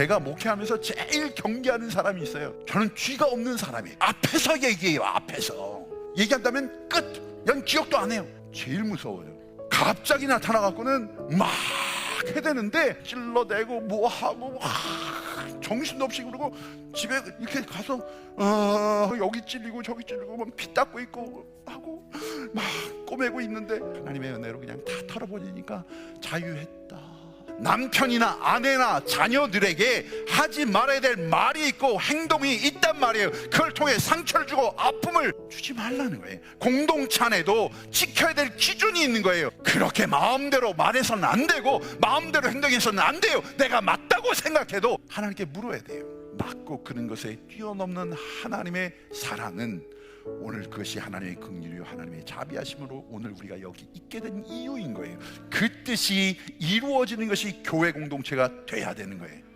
제가 목회하면서 제일 경계하는 사람이 있어요. 저는 귀가 없는 사람이 앞에서 얘기해요. 앞에서 얘기한다면 끝. 연 기억도 안 해요. 제일 무서워요. 갑자기 나타나 갖고는 막 해대는데 찔러대고 뭐 하고 와, 정신도 없이 그러고 집에 이렇게 가서 어, 여기 찔리고 저기 찔리고 뭐피 닦고 있고 하고 막 꼬매고 있는데 하나님의 은혜로 그냥 다 털어버리니까 자유했다. 남편이나 아내나 자녀들에게 하지 말아야 될 말이 있고 행동이 있단 말이에요. 그걸 통해 상처를 주고 아픔을 주지 말라는 거예요. 공동체 안에도 지켜야 될 기준이 있는 거예요. 그렇게 마음대로 말해서는 안 되고 마음대로 행동해서는 안 돼요. 내가 맞다고 생각해도 하나님께 물어야 돼요. 맞고 그런 것에 뛰어넘는 하나님의 사랑은 오늘 그것이 하나님의 긍휼이요 하나님의 자비하심으로 오늘 우리가 여기 있게 된 이유인 거예요. 그 뜻이 이루어지는 것이 교회 공동체가 돼야 되는 거예요.